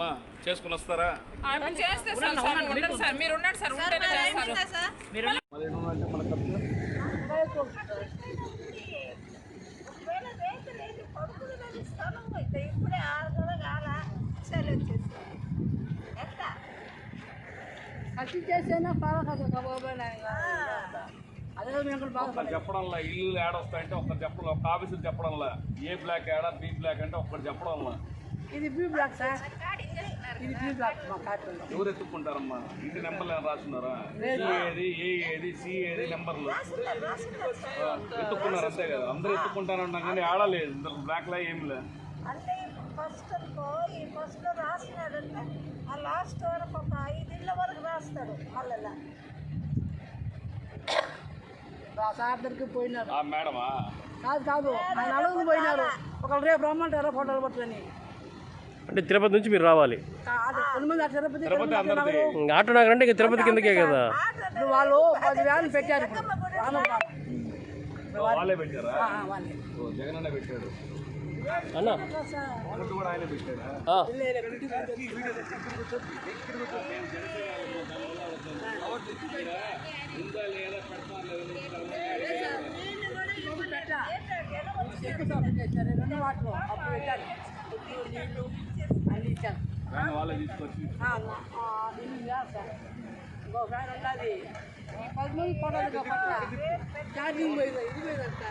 మా చేసుకుని వస్తారా? ఇప్పుడే ఆరు కూడా కాల చలి వచ్చేసి ఎంత చేసేనా ఒకరు చెప్పడంలా ఇల్లు ఏడ వస్తాయంటే ఒకరు చెప్పడం ఒక ఆఫీసులు చెప్పడంలా ఏ బ్లాక్ ఏడా బి బ్లాక్ అంటే ఒకరు చెప్పడంలా. ఇది బ్లూ బ్లాక్ సార్. ఇది బ్లూ బ్లాక్ మా కార్టూన్లో ఎవరు ఎత్తుక్కుంటారమ్మా ఇంటి నెంబర్లు ఏమైనా రాస్తున్నారా సి ఏది ఏ ఏది సి ఏది నెంబర్లు? ఎత్తుక్కున్నారు అంతే కదా. అందరూ ఎత్తుక్కుంటారు అంటాం కానీ ఆడలేదు ఇంత బ్లాక్ లా ఏమి లే. అంటే ఫస్ట్ అనుకో ఈ ఫస్ట్లో రాసినాడంటే ఆ లాస్ట్ వరకు ఒక ఐదిళ్ళ వరకు రాస్తాడు మళ్ళీ సార్ దగ్గరికి పోయినారు ఆ మేడమా? కాదు కాదు. ఆయన అడుగులు పోయినారు ఒకళ్ళు రేపు రమ్మంటారు ఫోటోలు పట్టుకొని? అంటే తిరుపతి నుంచి మీరు రావాలి ఆటో నగర్ అంటే ఇంకా తిరుపతి కిందకే కదా వాళ్ళు పది వేలు పెట్టారు అన్న ఇంకోసారి ఉన్నది ఈ పది మంది ఫోటోలు పట్ల ఛార్జింగ్ పోయింది ఇది పోయిందంట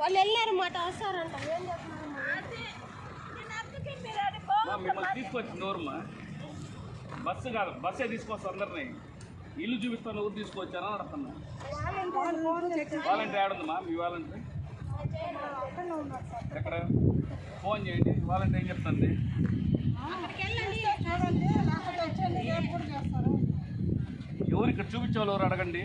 వాళ్ళు వెళ్ళారన్నమాట వస్తారంట ఏం చెప్తున్నారు మా మిమ్మల్ని తీసుకొచ్చింది ఎవరమ్మా బస్సు కాదు బస్సే తీసుకొస్తా అందరినీ. ఇల్లు చూపిస్తాను ఊరు తీసుకొచ్చారా అని అడుగుతున్నా. వాలంటీర్ ఆడుందమ్మా మీ వాలంటీర్? ఎక్కడ? ఫోన్ చేయండి వాలంటీర్ ఏం చెప్తుంది? ఎవరు ఇక్కడ చూపించేవాళ్ళు ఎవరు అడగండి?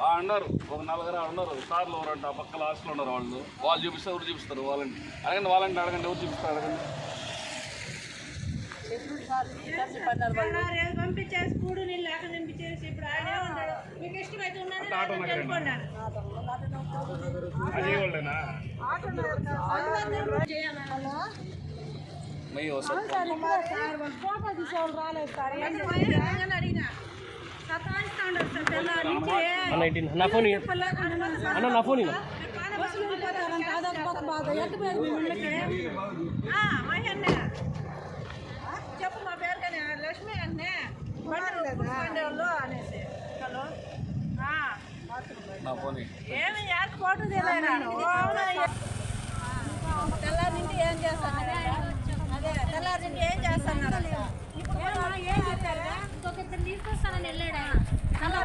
ఆ, అన్నారు ఒక నలుగురు ఉన్నారు సార్లు ఎవరంట ఆ పక్కల హాస్టల్ ఉన్నారు వాళ్ళు. వాళ్ళు చూపిస్తే ఎవరు చూపిస్తారు? వాళ్ళని అడగండి వాళ్ళని అడగండి ఎవరు చూపిస్తారు? అడగండి. పంపించేసి కూడు నీళ్ళు లేక పంపించేసి ఇప్పుడు ఆయనే ఉన్నాడు మీకు ఇష్టమైతే ఉన్నాడు ఆటో నగరేనా? అదే వాళ్ళేనా మై వసత్ ఫోటో తీసేవాళ్ళు రాలేదు సార్ అడిగినా సతాయిస్తా ఉండదు సార్ తెల్లారి నుంచి అన్న ఇటు నా ఫోన్ ఇయ్యి. అన్న నా ఫోన్ ఇయ్యి. బస్సులు ఉండిపోతారంట అదొక పక్క బాధ ఎట్టుపోయేది మీ పేరు కానీ లక్ష్మి అన్నే బండి వాళ్ళు అనేసి. హలో. ఏమి తెల్లారి నుండి ఏం చేస్తున్నారు? అదే తెల్లారి నుండి ఏం ఇప్పుడు ఏం చెప్పారు ఇంకొకరిని తీసుకొస్తానని వెళ్ళాడా? అలా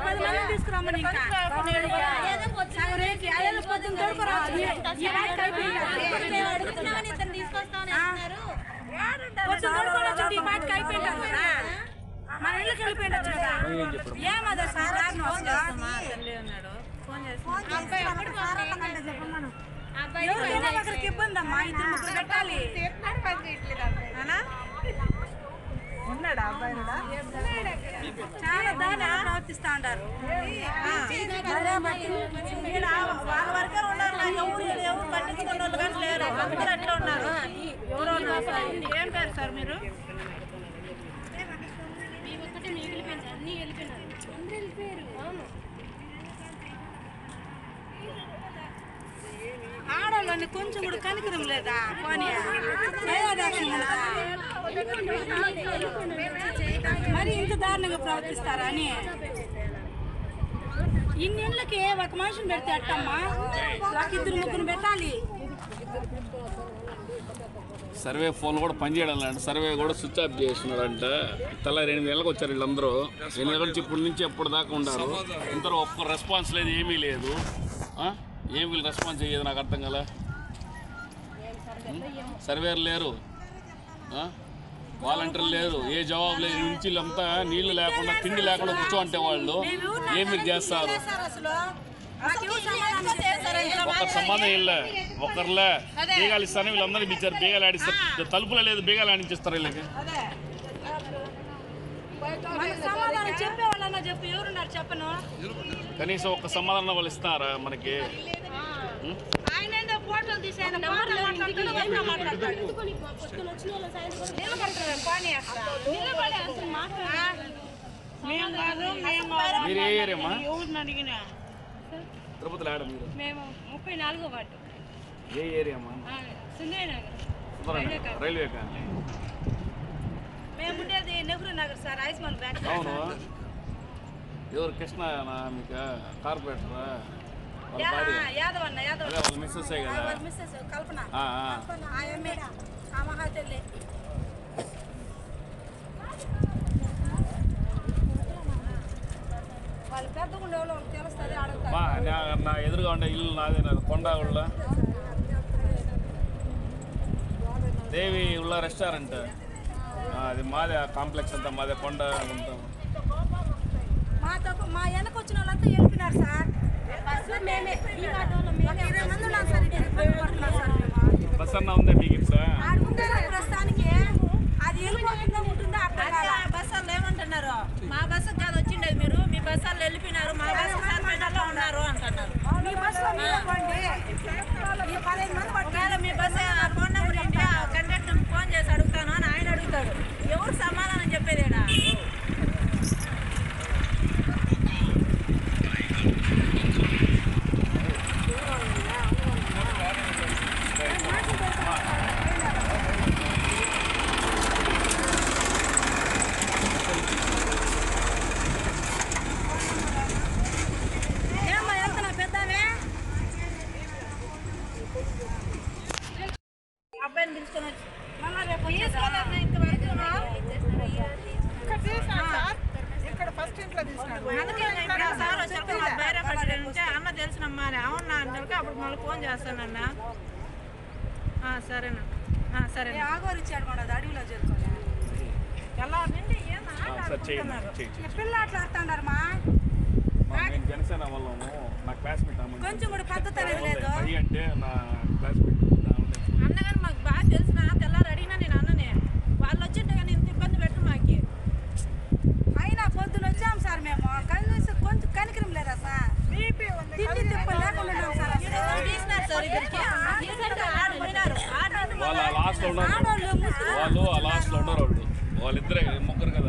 అయిపోయింటారు కదా మన ఇళ్ళకి వెళ్ళిపోయిండొచ్చు కదా ఏమదా సార్ ఒకరికి ఇబ్బంది అమ్మా ఇద్దరు ముగ్గురు పెట్టాలి అవునా? ఉన్నాడా అబ్బాయి కూడా? చాలా దారుణంగా ప్రవర్తిస్తా ఉంటారు ఆ. ఈడ వాళ్ళ వరకే ఉన్నారు నా ఎవరు ఎవరు పట్టించుకున్న వాళ్ళు కానీ లేరు అందరూ అట్లా ఉన్నారు ఎవరో. ఏం పేరు సార్ మీరు మీ ఒక్కటే మీరు వెళ్ళిపోయింది అన్నీ వెళ్ళిపోయినారు అందరూ వెళ్ళిపోయారు అవును. ఆడవాళ్ళని కొంచెం కూడా కనికరం లేదా? పోనీ. దయాదాక్షిణ్యం లేదా? మరి ఇంత దారుణంగా ప్రవర్తిస్తారా అని? ఇన్నేళ్ళకి ఒక మనిషిని పెడితే అట్టమ్మా? ఒక ఇద్దరు ముగ్గురు పెట్టాలి. సర్వే ఫోన్ కూడా పనిచేయడం సర్వే కూడా స్విచ్ ఆఫ్ చేస్తున్నాడంట. తెల్లారి ఎనిమిది నెలలకు వచ్చారు వీళ్ళందరూ. ఎనిమిది నెలల నుంచి ఇప్పటి నుంచి ఎప్పటి దాకా ఉన్నారు? ఇంతలో ఒక్క రెస్పాన్స్ లేదు ఏమీ లేదు? ఏం వీళ్ళు రెస్పాన్స్ చేయదు నాకు అర్థం కదా సర్వేర్ లేరు? వాలంటీర్ లేరు. ఏ జవాబు లేదు. నుంచి వీళ్ళంతా నీళ్ళు లేకుండా తిండి లేకుండా కూర్చోంటే వాళ్ళు. ఏమి చేస్తారు? అసలు? ఒకరి సంబంధం ఇల్లే ఒకరిలే బీగాలు ఇస్తాను వీళ్ళందరూ ఇచ్చారు బీగాలు ఆడిస్తారు తలుపులో లేదు బీగాలు ఆడించిస్తారు వీళ్ళకి అదే మనకు సమాధానం చెప్పేవాళ్ళన్నా చెప్పు ఎవరున్నారు చెప్పను కనీసం ఒక సమాధానం వాళ్ళు ఇస్తారా మనకి ఆయన ఏందో ఫోటోలు తీసి ఆయన ఫోన్లో మాట్లాడతాడు, ఏమో మాట్లాడతాడు. ఎందుకని పొద్దున వచ్చిన వాళ్ళ సాయంత్రం వరకు నిలబడతాడు, పోనీ అక్కడ. నిలబడి అసలు మాట్లాడాలి మేము కాదు మేము మీరు ఏ ఏరియమ్మా ఎవరిని అడిగినా తిరుపతిలో ఆడ మీరు? మేము ముప్పై నాలుగో వార్డు. ఏ Sundarayya Nagar. Sundaranagar, railway colony. మేము ఉండేది నెహ్రూ నగర్ సార్ ఆయుష్మాన్ బ్యాంక్ అవును? ఎవరు కృష్ణ మీకు? కార్పొరేటర్? యాదవ్ అన్న యాదవ్. వాళ్ళ మిస్సెస్ కదా? మిస్సెస్ కల్పన. ఆ, ఆ. ఆ మహాచెల్లి వాళ్ళు పెద్దగా ఉండేవాళ్ళు తెలుస్తుంది మా నా- ఎదురుగా ఉండే ఇల్లు నాదే నాది కొండ ఉళ్ళ. దేవి ఉళ్ళ రెస్టారెంట్ అది మాదే కాంప్లెక్స్ అంతా మాదే కొండ అంతా. మాతో మా వెనక వచ్చిన వాళ్ళంతా వెళ్ళిపోయినారు సార్. మేమే ఇరవై మంది ఉన్నాం సార్ బస్ అన్న ఉందా మీకు ఇప్పుడు? ప్రస్తుతానికి. అది వెళ్ళిపోతుందో ఉంటుందో అర్థం బస్సులు ఏమంటున్నారు? మా బస్సు కాదు వచ్చిండేది మీరు. మీ బస్సులు వెళ్ళిపోయినారు. మా బస్సు సార్పేటలో ఉన్నారు అంటున్నారు మీ బస్సులో మీరే పోండి ఈ పదిహేను మంది పట్టుకోవాలి మీ బస్సు ఫోన్ నెంబర్ ఏంటి కండక్టర్ ఫోన్ చేసి అడుగుతాను అని ఆయన అడుగుతాడు ఎవరు సమాధానం చెప్పేది ఈడ? ఏమ్మా వెళ్తున్నా పెద్దనే అబ్బాయిని వచ్చి మళ్ళా రేపు తీసుకెళ్ళాను ఇంతవరకు అందుకే సార్ వచ్చాక నుంచి అన్న తెలిసినమ్మా అని. అవునా అంటే అప్పుడు మళ్ళీ ఫోన్ చేస్తానన్న. ఆ, సరేనా. ఆ, సరే ఆగోరు ఇచ్చాడు మన అడవిలో చేరుకోలే ఎలా నిండి ఏం ఆట సార్ చేయండి ఆడుకుంటున్నారు. చేయి చేయి. ఈ పిల్ల అట్లా ఆడుతున్నారు మా? మా నేను జనసేన వాళ్ళము. నా క్లాస్మేట్ ఆమె కొంచెం కూడా పద్ధతి అనేది లేదు. అంటే నా క్లాస్మేట్ అన్నగారు మాకు బాగా తెలిసిన తెల్లారు అడిగినా నేను అన్ననే వాళ్ళు వచ్చింటే కానీ ఇంత ఇబ్బంది పెట్టు మాకి అయినా పొద్దున వచ్చాం సార్ మేము కనీసం కొంచెం కనికరం లేదా సార్ తిండి తిప్పలు లేకుండా ఉన్నాం సార్ అసలు. తీసినారు సార్ ఇద్దరికి. ఎందుకంటే ఆడ పోయినారు. ఆడ నుండి వాళ్ళు ఆ లాస్ట్లో ఉన్నారు ఆడోళ్ళు ముసలి వాళ్ళు ఆ లాస్ట్లో ఉన్నారు వాళ్ళు వాళ్ళిద్దరే ముగ్గురు కదా ఆ,